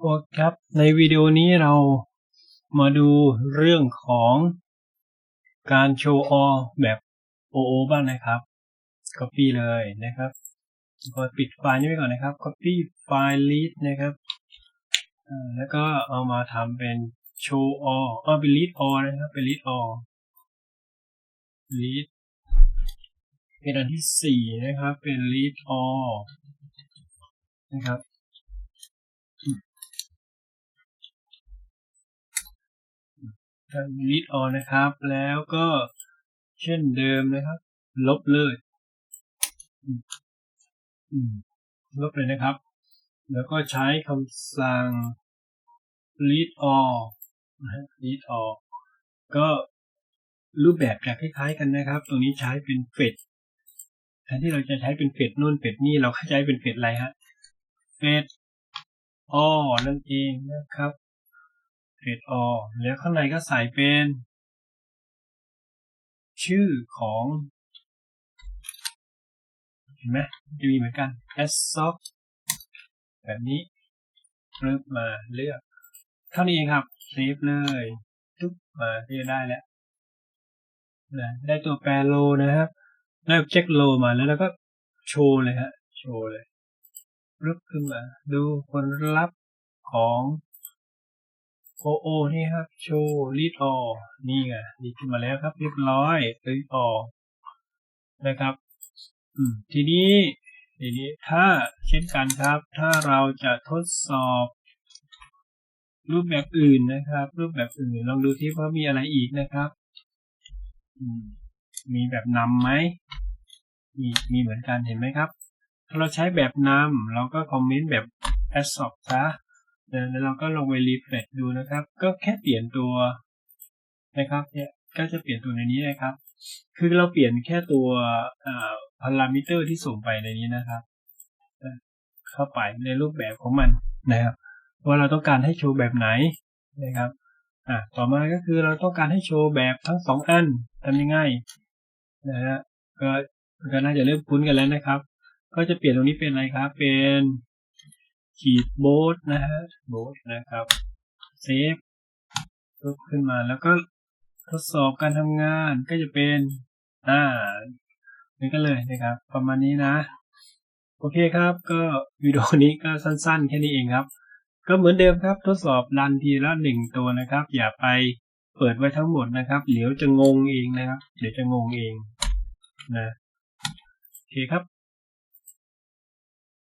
โอเคครับ ในวิดีโอนี้เรามาดูเรื่องของการโชว์ออแบบ OO บ้างนะครับ Copy เลยนะครับพอปิดไฟล์นี้ไว้ก่อนนะครับ Copy ไฟล์ lead นะครับแล้วก็เอามาทำเป็น show all เอเป็น lead all นะครับ เป็น lead all lead เป็นอันที่สี่นะครับ เป็น lead all นะครับ ทำ read all นะครับ แล้วก็เช่นเดิมนะครับ ลบเลย ลบเลยนะครับ แล้วก็ใช้คำสั่ง read all นะ read all ก็รูปแบบจะคล้ายๆกันนะครับ ตรงนี้ใช้เป็นเฟดแทนที่เราจะใช้เป็นเฟดนู่นเฟดนี่เราใช้เป็นเฟดอะไรฮะเฟด all นั่นเองนะครับ เฟดอแล้วข้างในก็ใส่เป็น ชื่อของเห็นไหมจะมีเหมือนกัน s s o f แบบนี้เริ่มมาเลือก เท่านี้เองครับเซฟเลยทุกมาที่ได้แล้วนะได้ตัวแปรโลนะครับได้ object low มาแล้วเราก็โชว์เลยฮะโชว์เลยรึบขึ้นมา ดูคนรับของ โอโอนี่ครับ โชว์รีดออนี่ไงรีดขึ้นมาแล้วครับ เรียบร้อยรีดออนะครับอืมทีนี้ทีนี้ถ้าเช่นกันครับ ถ้าเราจะทดสอบรูปแบบอื่นนะครับ รูปแบบอื่นลองดูที่ว่ามีอะไรอีกนะครับอืมมีแบบนำไหมมีมีเหมือนกันเห็นไหมครับ ถ้าเราใช้แบบนำเราก็คอมเมนต์แบบ as of ซะ แล้วเราก็ลงไปรีเฟรชดูนะครับ ก็แค่เปลี่ยนตัวนะครับ เนี่ยก็จะเปลี่ยนตัวในนี้นะครับ คือเราเปลี่ยนแค่ตัวพารามิเตอร์ที่ส่งไปในนี้นะครับ เข้าไปในรูปแบบของมันนะครับ ว่าเราต้องการให้โชว์แบบไหนนะครับอ่าต่อมาก็คือเราต้องการให้โชว์แบบทั้งสองอันทำยังไงนะฮะก็ก็น่าจะเริ่มคุ้นกันแล้วนะครับ ก็จะเปลี่ยนตรงนี้เป็นอะไรครับ เป็น ขีดโบสนะฮะโบสนะครับเซฟปุ๊บขึ้นมาแล้วก็ทดสอบการทำงานก็จะเป็นอ่านี่ก็เลยนะครับ ประมาณนี้นะ โอเคครับ ก็วิดีโอนี้ก็สั้นๆ แค่นี้เองครับ ก็เหมือนเดิมครับ ทดสอบรันทีละหนึ่งตัวนะครับ อย่าไปเปิดไว้ทั้งหมดนะครับเดี๋ยวจะงงเองนะครับ เดี๋ยวจะงงเองนะโอเคครับ